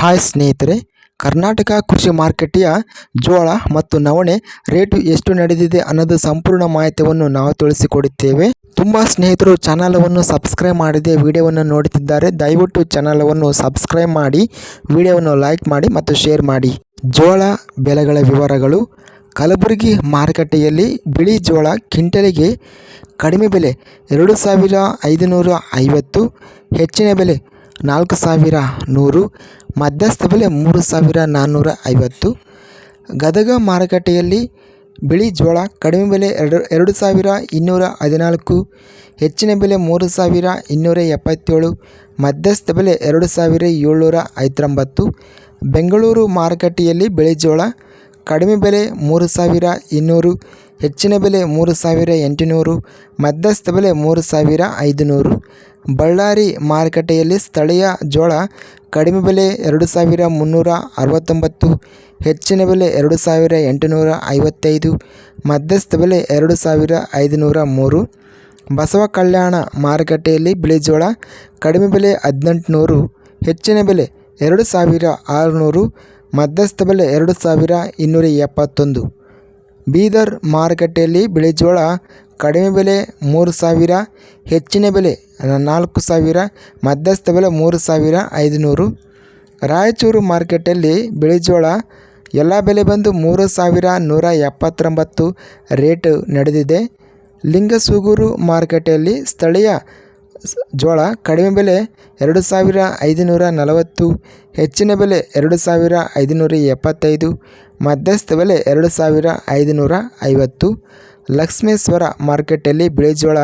Hi ಸ್ನೇಹಿತರೆ, ಕರ್ನಾಟಕ ಕೃಷಿ ಮಾರುಕಟ್ಟೆಯ ಜೋಳ ಮತ್ತು ನವಣೆ ರೇಟು ಎಷ್ಟು ನಡೆದಿದೆ ಅನ್ನೋದು ಸಂಪೂರ್ಣ ಮಾಹಿತಿಯನ್ನು ನಾವು ತಿಳಿಸಿಕೊಡುತ್ತೇವೆ. ತುಂಬ ಸ್ನೇಹಿತರು ಚಾನಲವನ್ನು ಸಬ್ಸ್ಕ್ರೈಬ್ ಮಾಡಿದೆ ವಿಡಿಯೋವನ್ನು ನೋಡುತ್ತಿದ್ದಾರೆ, ದಯವಿಟ್ಟು ಚಾನಲವನ್ನು ಸಬ್ಸ್ಕ್ರೈಬ್ ಮಾಡಿ, ವಿಡಿಯೋವನ್ನು ಲೈಕ್ ಮಾಡಿ ಮತ್ತು ಶೇರ್ ಮಾಡಿ. ಜೋಳ ಬೆಲೆಗಳ ವಿವರಗಳು. ಕಲಬುರಗಿ ಮಾರುಕಟ್ಟೆಯಲ್ಲಿ ಬಿಳಿ ಜೋಳ ಕ್ವಿಂಟಲಿಗೆ ಕಡಿಮೆ ಬೆಲೆ ಎರಡು ಸಾವಿರ ಐದುನೂರ ಐವತ್ತು, ಹೆಚ್ಚಿನ ಬೆಲೆ ನಾಲ್ಕು ಸಾವಿರ ನೂರು, ಮಧ್ಯಸ್ಥ ಬೆಲೆ ಮೂರು ಸಾವಿರ ನಾನ್ನೂರ ಐವತ್ತು. ಗದಗ ಮಾರುಕಟ್ಟೆಯಲ್ಲಿ ಬಿಳಿ ಜೋಳ ಕಡಿಮೆ ಬೆಲೆ ಎರಡು ಎರಡು ಸಾವಿರ ಇನ್ನೂರ ಹದಿನಾಲ್ಕು, ಹೆಚ್ಚಿನ ಬೆಲೆ ಮೂರು ಸಾವಿರ ಇನ್ನೂರ ಎಪ್ಪತ್ತೇಳು, ಮಧ್ಯಸ್ಥ ಬೆಲೆ ಎರಡು ಸಾವಿರ ಏಳ್ನೂರ ಐವತ್ತೊಂಬತ್ತು. ಬೆಂಗಳೂರು ಮಾರುಕಟ್ಟೆಯಲ್ಲಿ ಬಿಳಿ ಜೋಳ ಕಡಿಮೆ ಬೆಲೆ ಮೂರು ಸಾವಿರ ಇನ್ನೂರು, ಹೆಚ್ಚಿನ ಬೆಲೆ ಮೂರು ಸಾವಿರ ಎಂಟುನೂರು, ಮಧ್ಯಸ್ಥ ಬೆಲೆ ಮೂರು ಸಾವಿರ ಐದುನೂರು. ಬಳ್ಳಾರಿ ಮಾರುಕಟ್ಟೆಯಲ್ಲಿ ಸ್ಥಳೀಯ ಜೋಳ ಕಡಿಮೆ ಬೆಲೆ ಎರಡು ಸಾವಿರ ಮುನ್ನೂರ ಅರವತ್ತೊಂಬತ್ತು, ಹೆಚ್ಚಿನ ಬೆಲೆ ಎರಡು ಸಾವಿರ ಎಂಟುನೂರ ಐವತ್ತೈದು, ಮಧ್ಯಸ್ಥ ಬೆಲೆ ಎರಡು ಸಾವಿರ ಐದುನೂರ ಮೂರು. ಬಸವ ಕಲ್ಯಾಣ ಮಾರುಕಟ್ಟೆಯಲ್ಲಿ ಬಿಳಿ ಜೋಳ ಕಡಿಮೆ ಬೆಲೆ ಹದಿನೆಂಟುನೂರು, ಹೆಚ್ಚಿನ ಬೆಲೆ ಎರಡು ಸಾವಿರ ಆರುನೂರು, ಮಧ್ಯಸ್ಥ ಬೆಲೆ ಎರಡು ಸಾವಿರ ಇನ್ನೂರ ಎಪ್ಪತ್ತೊಂದು. ಬೀದರ್ ಮಾರುಕಟ್ಟೆಯಲ್ಲಿ ಬಿಳಿ ಜೋಳ ಕಡಿಮೆ ಬೆಲೆ ಮೂರು ಸಾವಿರ, ಹೆಚ್ಚಿನ ಬೆಲೆ ನಾಲ್ಕು ಸಾವಿರ, ಮಧ್ಯಸ್ಥ ಬೆಲೆ ಮೂರು ಸಾವಿರ ಐದುನೂರು. ರಾಯಚೂರು ಮಾರ್ಕೆಟಲ್ಲಿ ಬಿಳಿ ಜೋಳ ಎಲ್ಲ ಬೆಲೆ ಬಂದು ಮೂರು ಸಾವಿರ ನೂರ ಎಪ್ಪತ್ತೊಂಬತ್ತು ರೇಟು ನಡೆದಿದೆ. ಲಿಂಗಸೂಗೂರು ಮಾರುಕಟ್ಟೆಯಲ್ಲಿ ಸ್ಥಳೀಯ ಜೋಳ ಕಡಿಮೆ ಬೆಲೆ ಎರಡು ಸಾವಿರ ಐದುನೂರ ನಲವತ್ತು, ಹೆಚ್ಚಿನ ಬೆಲೆ ಎರಡು ಸಾವಿರ ಐದುನೂರ ಎಪ್ಪತ್ತೈದು, ಮಧ್ಯಸ್ಥ ಬೆಲೆ ಎರಡು ಸಾವಿರ ಐದುನೂರ ಐವತ್ತು. ಲಕ್ಷ್ಮೇಶ್ವರ ಮಾರ್ಕೆಟಲ್ಲಿ ಬಿಳಿ ಜೋಳ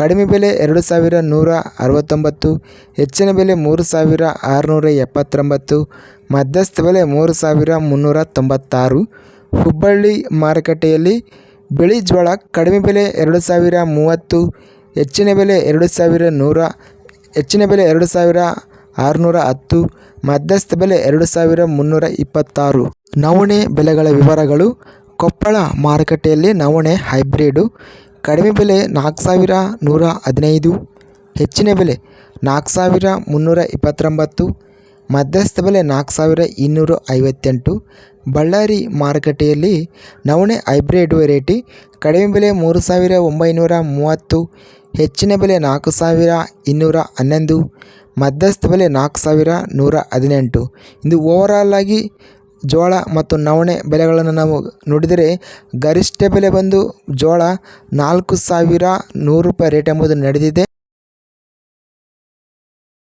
ಕಡಿಮೆ ಬೆಲೆ ಎರಡು ಸಾವಿರ ನೂರ ಅರವತ್ತೊಂಬತ್ತು, ಹೆಚ್ಚಿನ ಬೆಲೆ ಮೂರು ಸಾವಿರ ಆರುನೂರ ಎಪ್ಪತ್ತೊಂಬತ್ತು, ಮಧ್ಯಸ್ಥ ಬೆಲೆ ಮೂರು ಸಾವಿರ ಮುನ್ನೂರ ತೊಂಬತ್ತಾರು. ಹುಬ್ಬಳ್ಳಿ ಮಾರುಕಟ್ಟೆಯಲ್ಲಿ ಬಿಳಿ ಜೋಳ ಕಡಿಮೆ ಬೆಲೆ ಎರಡು ಸಾವಿರ ಮೂವತ್ತು ಹೆಚ್ಚಿನ ಬೆಲೆ ಎರಡು ಸಾವಿರ ನೂರ, ಹೆಚ್ಚಿನ ಬೆಲೆ ಎರಡು ಸಾವಿರ ಆರುನೂರ ಹತ್ತು, ಮಧ್ಯಸ್ಥ ಬೆಲೆ ಎರಡು ಸಾವಿರ ಮುನ್ನೂರ ಇಪ್ಪತ್ತಾರು. ನವಣೆ ಬೆಲೆಗಳ ವಿವರಗಳು, ಕೊಪ್ಪಳ ಮಾರುಕಟ್ಟೆಯಲ್ಲಿ ನವಣೆ ಹೈಬ್ರಿಡು, ಕಡಿಮೆ ಬೆಲೆ ನಾಲ್ಕು ಸಾವಿರ ನೂರ ಹದಿನೈದು, ಹೆಚ್ಚಿನ ಬೆಲೆ ನಾಲ್ಕು ಸಾವಿರ ಮುನ್ನೂರ ಇಪ್ಪತ್ತೊಂಬತ್ತು, ಮಧ್ಯಸ್ಥ ಬೆಲೆ ನಾಲ್ಕು ಸಾವಿರ ಇನ್ನೂರ ಐವತ್ತೆಂಟು. ಬಳ್ಳಾರಿ ಮಾರುಕಟ್ಟೆಯಲ್ಲಿ ನವಣೆ ಹೈಬ್ರಿಡ್ ವೆರೈಟಿ, ಕಡಿಮೆ ಬೆಲೆ ಮೂರು ಸಾವಿರ ಒಂಬೈನೂರ ಮೂವತ್ತು ಹೆಚ್ಚಿನ ಬೆಲೆ ನಾಲ್ಕು ಸಾವಿರ ಇನ್ನೂರ ಹನ್ನೊಂದು, ಮಧ್ಯಸ್ಥ ಬೆಲೆ ನಾಲ್ಕು ಸಾವಿರ ನೂರ ಹದಿನೆಂಟು. ಇದು ಓವರಾಲ್ ಆಗಿ ಜೋಳ ಮತ್ತು ನವಣೆ ಬೆಲೆಗಳನ್ನು ನಾವು ನೋಡಿದರೆ ಗರಿಷ್ಠ ಬೆಲೆ ಬಂದು ಜೋಳ ನಾಲ್ಕು ಸಾವಿರ ನೂರು ರೂಪಾಯಿ ರೇಟ್ ಎಂಬುದು ನಡೆದಿದೆ.